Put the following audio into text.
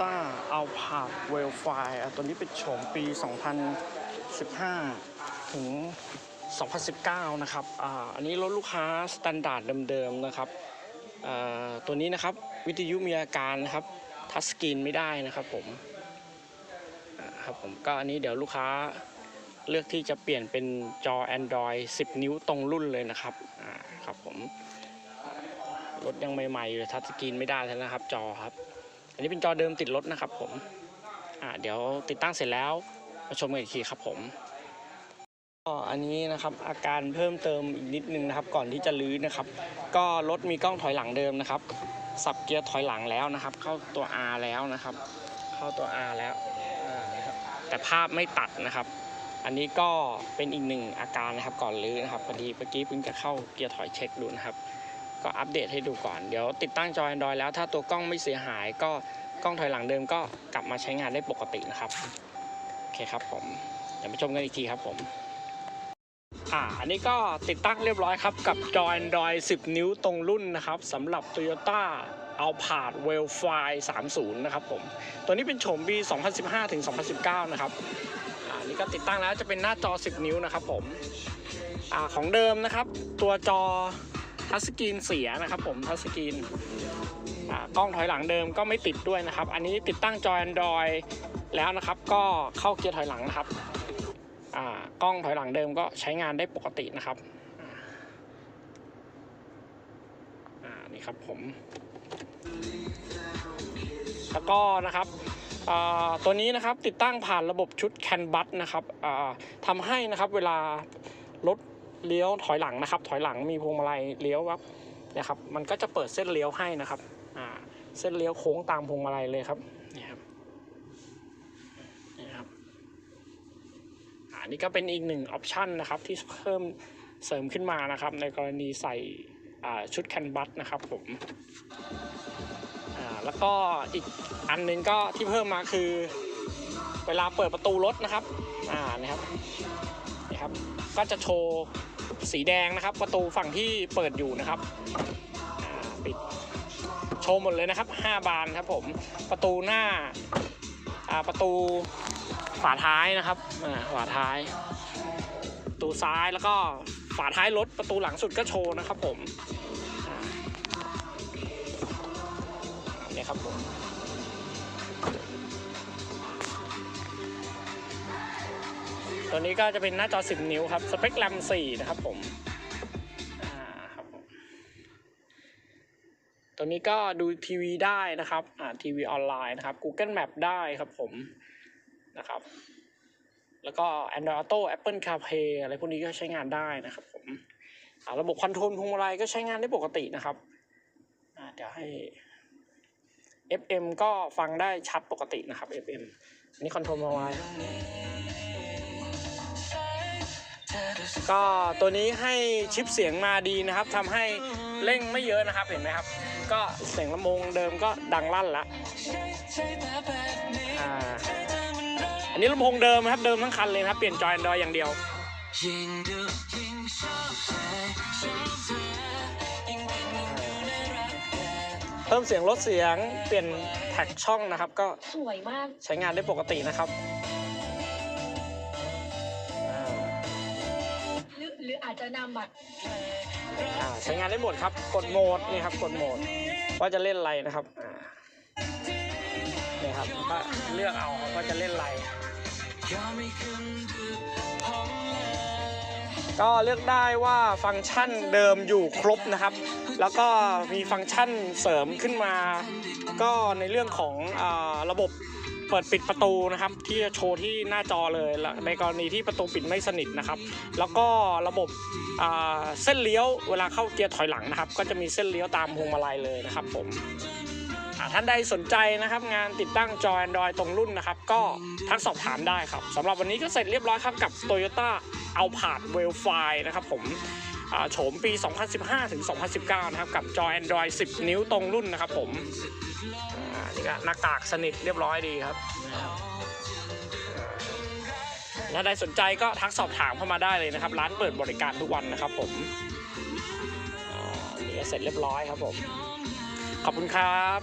Toyota Alphard w e l f i อะตัวนี้เป็นโฉมปี 2015 ถึง 2019 นะครับอ่าอันนี้รถลูกค้าสแตนดาร์ดเดิมๆนะครับอ่าตัวนี้นะครับวิทยุมีอาการนะครับ ทัชสกรีนไม่ได้นะครับผมครับผมก็อันนี้เดี๋ยวลูกค้าเลือกที่จะเปลี่ยนเป็นจอ Android 10 นิ้วตรงรุ่นเลยนะครับอ่าครับผมรถยังใหม่ๆอยู่ทัชสกรีนไม่ได้แล้วนะครับจอครับ อันนี้เป็นจอเดิมติดรถนะครับผมอ่าเดี๋ยวติดตั้งเสร็จแล้วมาชมกันอีกทีครับผมก็อันนี้นะครับอาการเพิ่มเติมอีกนิดนึงนะครับ ก่อนที่จะลื้อนะครับ ก็รถมีกล้องถอยหลังเดิมนะครับ สับเกียร์ถอยหลังแล้วนะครับ เข้าตัว R แล้วนะครับ เข้าตัว R แล้วแต่ภาพไม่ตัดนะครับ อันนี้ก็เป็นอีกหนึ่งอาการนะครับก่อนลื้อนะครับพอดีเมื่อกี้เพิ่งจะเข้าเกียร์ถอยเช็คดูนะครับ ก็อัปเดตให้ดูก่อน เดี๋ยวติดตั้งจอ Android แล้วถ้าตัวกล้องไม่เสียหายก็กล้องถอยหลังเดิมก็กลับมาใช้งานได้ปกตินะครับ โอเคครับผม เดี๋ยวมาชมกันอีกทีครับผม อ่า อันนี้ก็ติดตั้งเรียบร้อยครับ กับจอ Android 10 นิ้วตรงรุ่นนะครับสำหรับ Toyota Alphard w e l f i 30 นะครับผม ตัวนี้เป็นโฉมปี 2015 ถึง 2019 นะครับอ่านี่ก็ติดตั้งแล้วจะเป็นหน้าจอ 10 นิ้วนะครับผม อ่า ของเดิมนะครับ ตัวจอ ทัชสกรีนเสียนะครับผมทัชสกรีนกล้องถอยหลังเดิมก็ไม่ติดด้วยนะครับ อันนี้ติดตั้งจอ Android แล้วนะครับ ก็เข้าเกียร์ถอยหลังนะครับกล้องถอยหลังเดิมก็ใช้งานได้ปกตินะครับนี่ครับผม แล้วก็นะครับตัวนี้นะครับติดตั้งผ่านระบบชุด CAN b u s นะครับทำให้นะครับเวลารถ เลี้ยวถอยหลังนะครับ ถอยหลังมีพวงมาลัยเลี้ยวครับนะครับ มันก็จะเปิดเส้นเลี้ยวให้นะครับอ่าเส้นเลี้ยวโค้งตามพวงมาลัยเลยครับนี่ครับนี่ครับอ่านี่ก็เป็นอีกหนึ่งออปชันนะครับที่เพิ่มเสริมขึ้นมานะครับ ในกรณีใส่อ่าชุดแคนบัสนะครับผมอ่าแล้วก็อีกอันหนึงก็ที่เพิ่มมาคือ เวลาเปิดประตูรถนะครับอ่านะครับ ครับ ก็จะโชว์สีแดงนะครับ ประตูฝั่งที่เปิดอยู่นะครับปิดโชว์หมดเลยนะครับ 5 บานครับผมประตูหน้าประตูฝาท้ายนะครับฝาท้าย ประตูซ้ายแล้วก็ฝาท้ายรถประตูหลังสุดก็โชว์นะครับผมอ่าเนี่ยครับผม ตัวนี้ก็จะเป็นหน้าจอ 10 นิ้วครับ สเปคแรม4นะครับผมตัวนี้ก็ดูทีวีได้นะครับ อ่าทีวีออนไลน์นะครับ Google Map ได้ครับผมนะครับ แล้วก็ Android Auto Apple CarPlay อะไรพวกนี้ก็ใช้งานได้นะครับผมอ่าระบบคอนโทรลพวงมาลัยก็ใช้งานได้ปกตินะครับอ่าเดี๋ยวให้ FM ก็ฟังได้ชัดปกตินะครับ FM อันนี้คอนโทรลพวงมาลัย ก็ตัวนี้ให้ชิปเสียงมาดีนะครับทำให้เร่งไม่เยอะนะครับเห็นไหมครับ ก็เสียงลำโพงเดิมก็ดังลั่นละอ่าอันนี้ลำโพงเดิมนะครับเดิมทั้งคันเลยนะครับเปลี่ยนจอย Android อย่างเดียวยิ่งดูยิ่งชอบเธอชอบเธอยิ่งเป็นยิ่งดูน่ารักแต่เพิ่มเสียงลดเสียงเปลี่ยนแท็กช่องนะครับ ก็สวยมากใช้งานได้ปกตินะครับ ออาจจะนำบัตรอ่าใช้งานได้หมดครับ กดโหมดนี่ครับ กดโหมด ว่าจะเล่นอะไรนะครับอ่านี่ครับก็เลือกเอาครับว่าจะเล่นอะไร ก็เลือกได้ว่าฟังก์ชันเดิมอยู่ครบนะครับ แล้วก็มีฟังก์ชันเสริมขึ้นมา ก็ในเรื่องของอาระบบ เปิดปิดประตูนะครับ ที่จะโชว์ที่หน้าจอเลยในกรณีที่ประตูปิดไม่สนิทนะครับ แล้วก็ระบบเส้นเลี้ยวเวลาเข้าเกียร์ถอยหลังนะครับ ก็จะมีเส้นเลี้ยวตามพวงมาลัยเลยนะครับ ผมท่านใดสนใจนะครับ งานติดตั้งจอ Android ตรงรุ่นนะครับ ก็ทักสอบถามได้ครับสำหรับวันนี้ก็เสร็จเรียบร้อยครับกับ Toyota Alphard w e l f i นะครับผม โฉมปี 2015 ถึง 2019 นะครับ กับจอ Android 10 นิ้วตรงรุ่นนะครับผมอ่านี่ก็หน้ากากสนิทเรียบร้อยดีครับ ถ้าใดสนใจก็ทักสอบถามเข้ามาได้เลยนะครับ ร้านเปิดบริการทุกวันนะครับผมนี่เสร็จเรียบร้อยครับผม ขอบคุณครับ